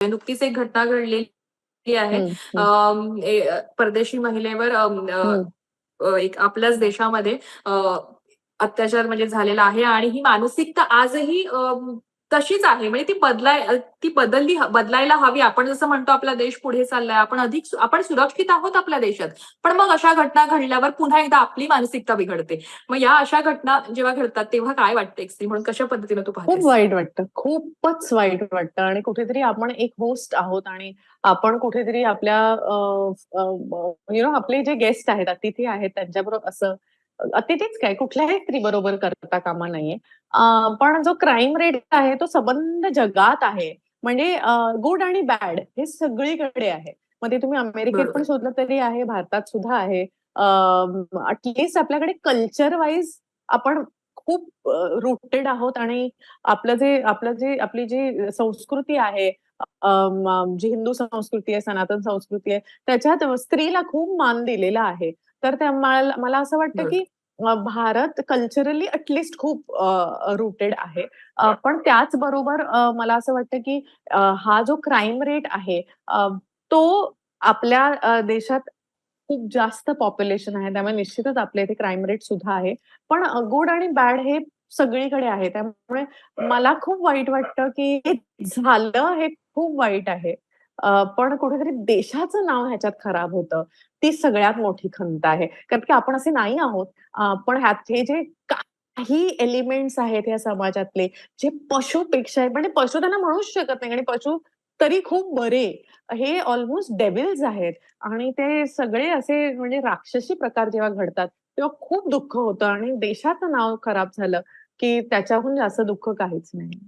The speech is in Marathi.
नुकतीच एक घटना घडलेली आहे. परदेशी महिलेवर एक आपल्याच देशामध्ये अत्याचार म्हणजे झालेला आहे आणि ही मानसिकता आजही तशीच आहे. म्हणजे ती बदलाय ती बदलली बदलायला हवी. आपण जसं म्हणतो आपला देश पुढे चाललाय. आपण अधिक आपण सुरक्षित आहोत आपल्या देशात. पण मग अशा घटना घडल्यावर पुन्हा एकदा आपली मानसिकता बिघडते. मग या अशा घटना जेव्हा घडतात तेव्हा काय वाटतं एक्स्ट्रीम म्हणून कशा पद्धतीने तू खूप वाईट वाटतं. खूपच वाईट वाटतं. आणि कुठेतरी आपण एक होस्ट आहोत आणि आपण कुठेतरी आपल्या यु नो आपले जे गेस्ट आहेत अतिथी आहेत त्यांच्याबरोबर असं अतिथीच काय कुठल्याही स्त्री बरोबर करता कामा नाहीये पण जो क्राईम रेट आहे तो सबंध जगात आहे. म्हणजे गुड आणि बॅड हे सगळीकडे आहे. मग ते तुम्ही अमेरिकेत पण. शोधलं तरी आहे भारतात सुद्धा आहे. अटलिस्ट आपल्याकडे कल्चर वाईज आपण खूप रुटेड आहोत आणि आपलं जे आपलं जे आपली जी संस्कृती आहे जी हिंदू संस्कृती आहे सनातन संस्कृती आहे त्याच्यात स्त्रीला खूप मान दिलेला आहे. तर त्या मला असं वाटतं की भारत कल्चरली अटलिस्ट खूप रुटेड आहे. पण त्याचबरोबर मला असं वाटतं की हा जो क्राईम रेट आहे तो आपल्या देशात खूप जास्त पॉप्युलेशन आहे. त्यामुळे निश्चितच आपल्या इथे क्राईम रेट सुद्धा आहे. पण गुड आणि बॅड हे सगळीकडे आहे. त्यामुळे मला खूप वाईट वाटतं की झालं हे खूप वाईट आहे. पण कुठेतरी देशाचं नाव ह्याच्यात खराब होतं. ती सगळ्यात मोठी खंत आहे. कारण की आपण असे नाही आहोत. पण ह्यात हे जे काही एलिमेंट्स आहेत या समाजातले जे पशुपेक्षा म्हणजे पशु त्यांना म्हणूच शकत नाही. आणि पशु तरी खूप बरे. हे ऑलमोस्ट डेविल्स आहेत. आणि ते सगळे असे म्हणजे राक्षसी प्रकार जेव्हा घडतात तेव्हा खूप दुःख होतं. आणि देशाचं नाव खराब झालं की त्याच्याहून जास्त दुःख काहीच नाही.